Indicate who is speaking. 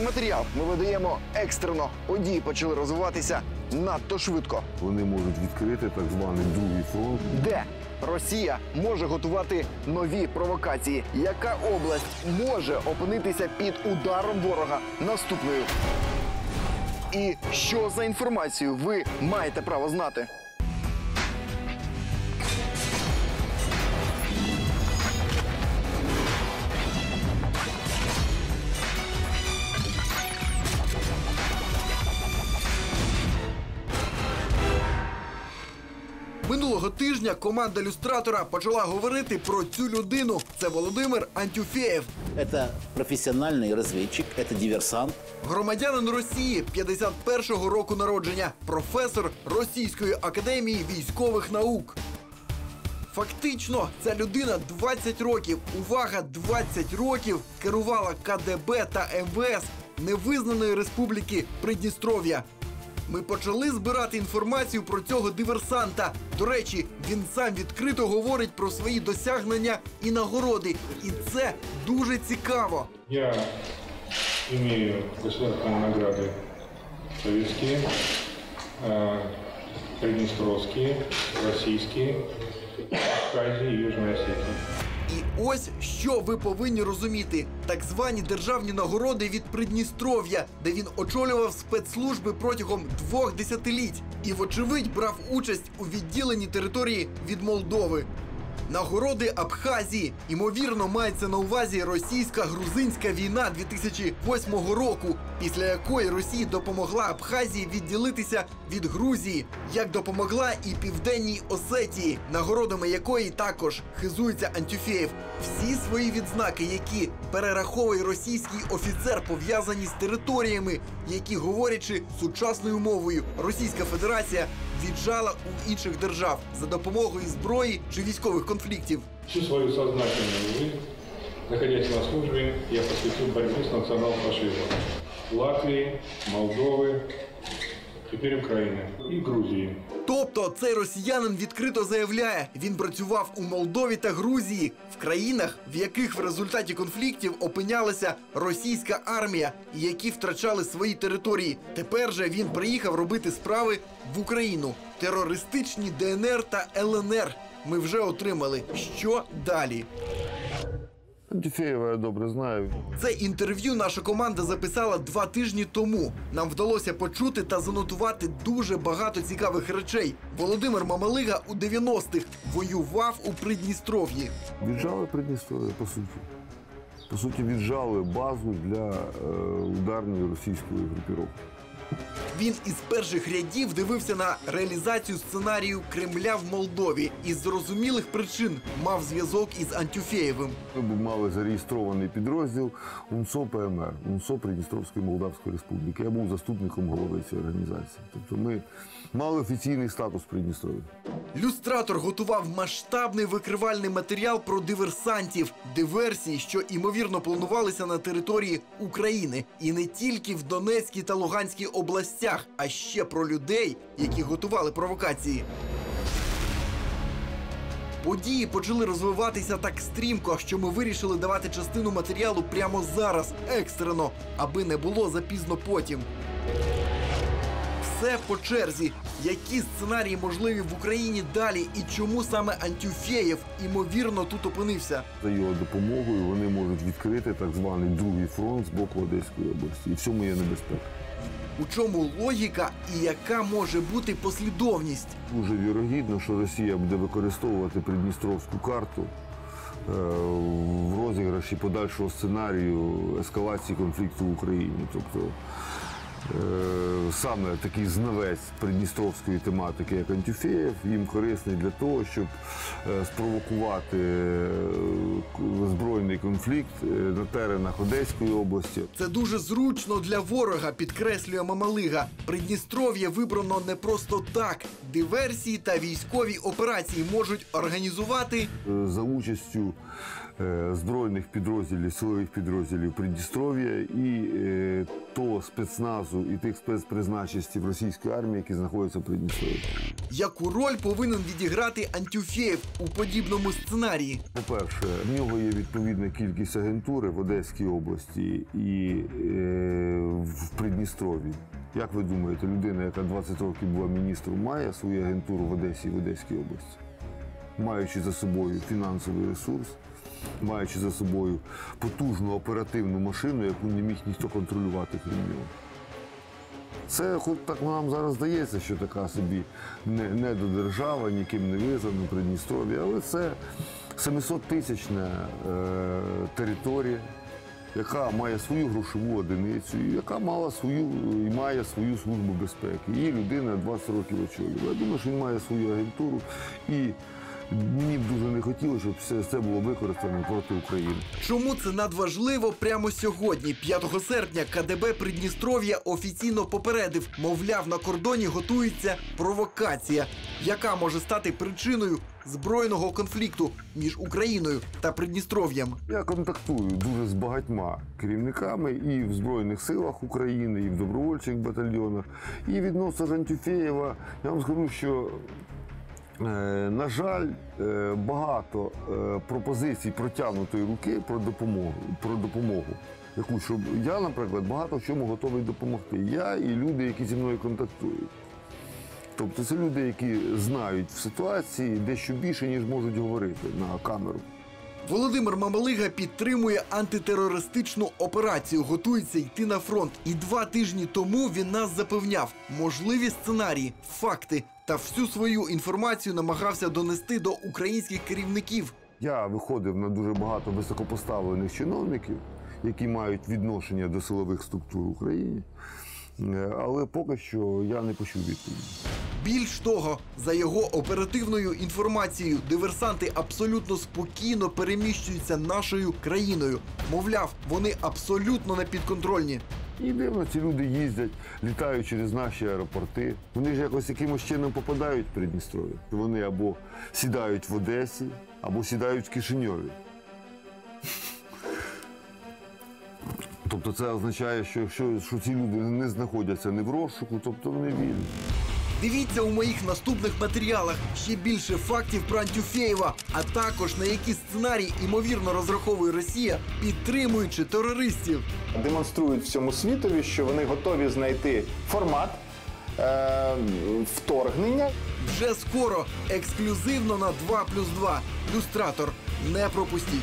Speaker 1: Цей матеріал ми видаємо екстрено. Події почали розвиватися надто швидко.
Speaker 2: Вони можуть відкрити так званий другий фронт.
Speaker 1: Де Росія може готувати нові провокації? Яка область може опинитися під ударом ворога наступною? І що за інформацію ви маєте право знати?
Speaker 3: Минулого тижня команда люстратора почала говорити про цю людину. Це Володимир Антюфєєв,
Speaker 4: Это профессиональный разведчик, это диверсант.
Speaker 3: громадянин Росії 51-го року народження, професор Російської академії військових наук. Фактично, ця людина 20 років, увага, 20 років керувала КДБ та МВС невизнаної республіки Придністров'я. Ми почали збирати інформацію про цього диверсанта. До речі, він сам відкрито говорить про свої досягнення і нагороди. І це дуже цікаво.
Speaker 5: Я имею государственные награды советские, э, приднестровские, российские, Абхазии и Южной Осетии.
Speaker 3: І ось що ви повинні розуміти: так звані державні нагороди від Придністров'я, де він очолював спецслужби протягом двох десятиліть і, вочевидь, брав участь у відділенні території від Молдови. Нагороди Абхазії ймовірно мається на увазі російська-грузинська війна 2008 року, після якої Росія допомогла Абхазії відділитися від Грузії, як допомогла і південній Осетії, нагородами якої також хизується Антюфєєв. Всі свої відзнаки, які перераховує російський офіцер, пов'язані з територіями, які, говорячи сучасною мовою, Російська Федерація віджала у інших держав за допомогою зброї чи військових конфліктів.
Speaker 5: Всю свою сознательну жизнь, находясь на службі, я посвятив боротьбі з націонал-фашизмом Латвії, Молдовы, теперь Украины и Грузии.
Speaker 3: Тобто цей росіянин відкрито заявляє, він працював у Молдові та Грузії в країнах, в яких в результаті конфліктів опинялася російська армія і які втрачали свої території. Тепер же він приїхав робити справи в Україну. Терористичні ДНР та ЛНР. Ми вже отримали. Що далі?
Speaker 2: Антіфєєва я добре знаю.
Speaker 3: Це інтерв'ю наша команда записала два тижні тому. Нам вдалося почути та занотувати дуже багато цікавих речей. Володимир Мамалига у 90-х воював у Придністров'ї.
Speaker 2: Віджали Придністров'я, по суті. По суті, віджали базу для е, ударної російської групіровки.
Speaker 3: Він із перших рядів дивився на реалізацію сценарію Кремля в Молдові і з зрозумілих причин мав зв'язок із Антюфєєвим.
Speaker 2: Ми б мали зареєстрований підрозділ УНСО ПМР, УНСО Придністровської Молдавської Республіки. Я був заступником голови цієї організації. Тобто ми мали офіційний статус Придністров'я.
Speaker 3: Люстратор готував масштабний викривальний матеріал про диверсантів, диверсії, що імовірно планувалися на території України, і не тільки в Донецькій та Луганській областях, а ще про людей, які готували провокації. Події почали розвиватися так стрімко, що ми вирішили давати частину матеріалу прямо зараз, екстрено, аби не було запізно потім. Все по черзі. Які сценарії можливі в Україні далі і чому саме Антюфєєв імовірно тут опинився?
Speaker 2: За його допомогою вони можуть відкрити так званий другий фронт з боку Одеської області. І в цьому є небезпека.
Speaker 3: У чому логіка і яка може бути послідовність?
Speaker 2: Дуже вірогідно, що Росія буде використовувати Придністровську карту е, в розіграші подальшого сценарію ескалації конфлікту в Україні. Тобто саме такий знавець придністровської тематики, як Антюфєєв, їм корисний для того, щоб е, спровокувати е, збройний конфлікт е, на теренах Одеської області.
Speaker 3: Це дуже зручно для ворога, підкреслює Мамалига. Придністров'я вибрано не просто так. Диверсії та військові операції можуть організувати
Speaker 2: Е, за участю е, збройних підрозділів, силових підрозділів Придністров'я і е, того спецназу і тих спецпризначенців російської армії, які знаходяться в Придністров'ї.
Speaker 3: Яку роль повинен відіграти Антюфєєв у подібному сценарії?
Speaker 2: По-перше, в нього є відповідна кількість агентури в Одеській області і е, в Придністров'ї. Як ви думаєте, людина, яка 20 років була міністром, має свою агентуру в Одесі і в Одеській області, маючи за собою фінансовий ресурс, маючи за собою потужну оперативну машину, яку не міг ніхто контролювати крім нього. Це хоч так нам зараз здається, що така собі не, недодержава, ніким не визнана Придністров'я, але це 700-тисячна е, територія, яка має свою грошову одиницю, яка мала свою і має свою службу безпеки. Її людина 20 років очолює. Я думаю, що він має свою агентуру і. Мені б дуже не хотілося, щоб все це було використано проти України.
Speaker 3: Чому це надважливо прямо сьогодні, 5 серпня, КДБ Придністров'я офіційно попередив, мовляв, на кордоні готується провокація, яка може стати причиною збройного конфлікту між Україною та Придністров'ям.
Speaker 2: Я контактую дуже з багатьма керівниками і в Збройних силах України, і в добровольчих батальйонах. І відносно Жантюфєєва, я вам скажу, що. Е, На жаль, е, багато е, пропозицій протягнутої руки про допомогу, про допомогу. Яку щоб я, наприклад, багато в чому готовий допомогти. Я і люди, які зі мною контактують. Тобто це люди, які знають в ситуації дещо більше, ніж можуть говорити на камеру.
Speaker 3: Володимир Мамалига підтримує антитерористичну операцію, готується йти на фронт. І два тижні тому він нас запевняв, можливі сценарії, факти та всю свою інформацію намагався донести до українських керівників.
Speaker 2: Я виходив на дуже багато високопоставлених чиновників, які мають відношення до силових структур в Україні. Е, Але поки що я не почув відповіді.
Speaker 3: Більш того, за його оперативною інформацією, диверсанти абсолютно спокійно переміщуються нашою країною. Мовляв, вони абсолютно не підконтрольні.
Speaker 2: І дивно, ці люди їздять, літають через наші аеропорти. Вони ж якось якимось чином попадають в Придністров'я. Вони або сідають в Одесі, або сідають в Кишиньові. Тобто це означає, що, що, що ці люди не знаходяться не в розшуку, тобто вони вільні.
Speaker 3: Дивіться у моїх наступних матеріалах ще більше фактів про Антюфєєва, а також на які сценарії ймовірно розраховує Росія, підтримуючи терористів.
Speaker 6: демонструють всьому світові, що вони готові знайти формат е, вторгнення.
Speaker 3: Вже скоро ексклюзивно на 2 плюс 2. Люстратор. Не пропустіть.